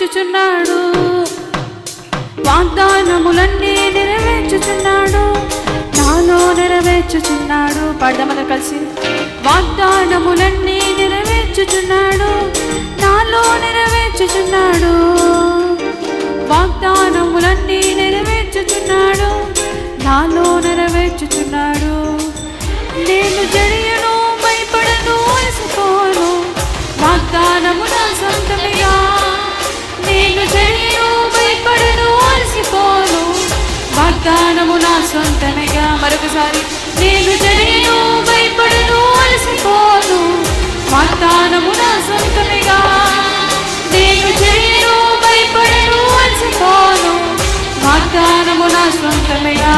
నెరవేర్చుచున్నాడు వాగ్దానములన్నీ నెరవేర్చుచున్నాడు. నాలో నెరవేర్చుచున్నాడు. పాడదామని కలిసి? వాగ్దానములన్నీ నెరవేర్చుచున్నాడు. నాలో నెరవేర్చుచున్నాడు. వాగ్దానములన్నీ నెరవేర్చుచున్నాడు. నాలో నెరవేర్చుచున్నాడు. నేను జడియను భయపడను వాగ్దానము నా సొంతమిగా నేను జడియను భయపడను అలసిపోను. వాగ్దానము నా సొంతమిగా. మరొకసారి నేను జడియను భయపడను అలసిపోను. వాగ్దానము నా సొంతమిగా. నేను జడియను భయపడను అలసిపోను. వాగ్దానము నా సొంతమిగా.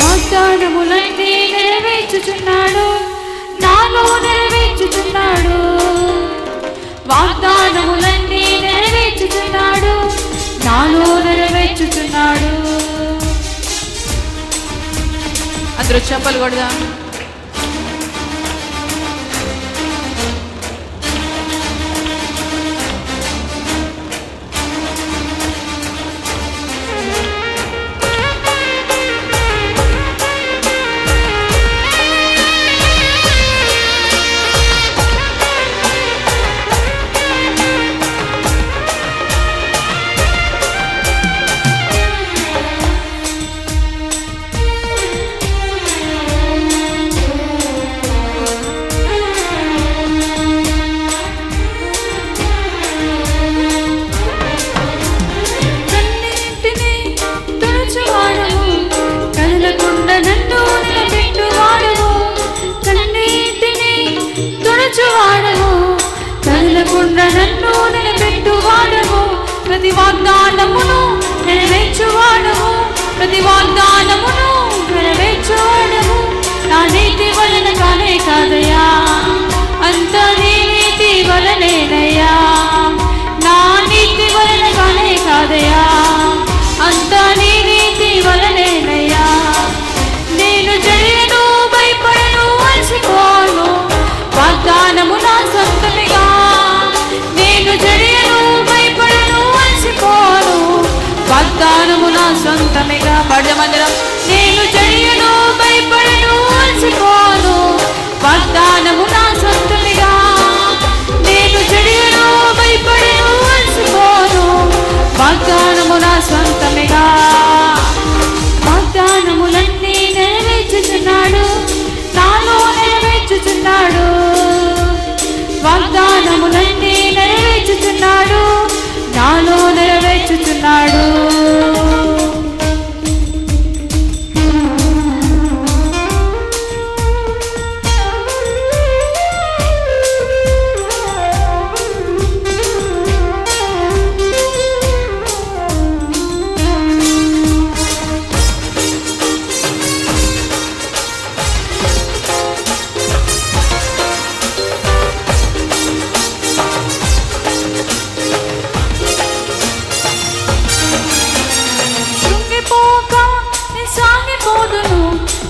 వాగ్దానములన్నీ నెరవేర్చుచున్నాడు. నాలో నెరవేర్చుచున్నాడు. వాగ్దానములన్నీ అందరూ చెప్పలు కొడదాం. సొంతమిగా పడమందిరం నేను జరియను భయపడను అలసిపోను. వాగ్దానము నా సొంతునిగా నేను జడియను భయపడను అలసిపోను. వాగ్దానము నా సొంతమిగా వాగ్దానము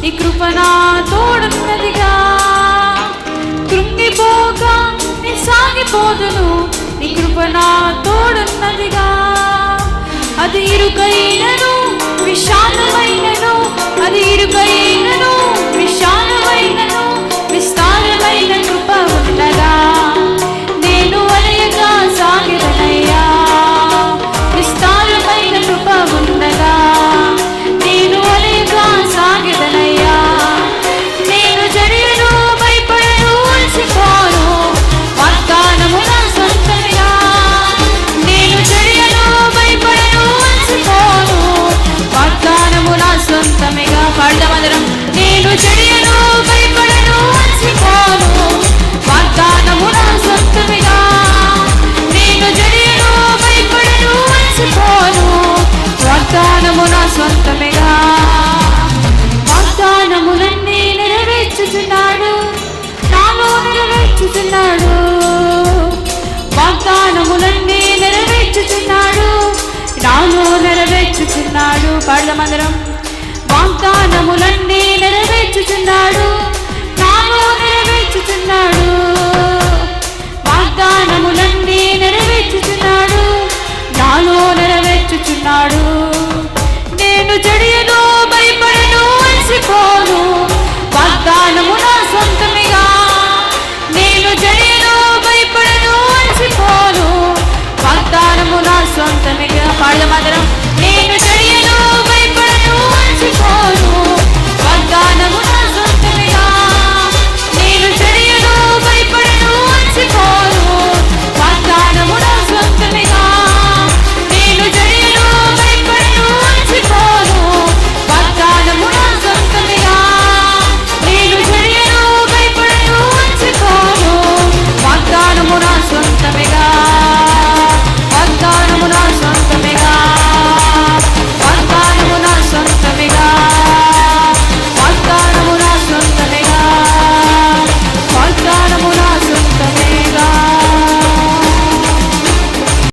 ఈ నీ కృప నా తోడున్నదిగా. కృంగిపోక నీ సాగిపోదును నీ కృప నా తోడున్నదిగా. అది ఇరుకైనను విశాలమైనను అది ఇరుకైనను నెరవేర్చుచున్నాడు నాలో నెరవేర్చుచున్నాడు. వాగ్దానములన్నీ నెరవేర్చుచున్నాడు. నాలో నెరవేర్చుచున్నాడు. పాడమందరం వాగ్దానములన్నీ నెరవేర్చుచున్నాడు. నాలో నెరవేర్చుచున్నాడు.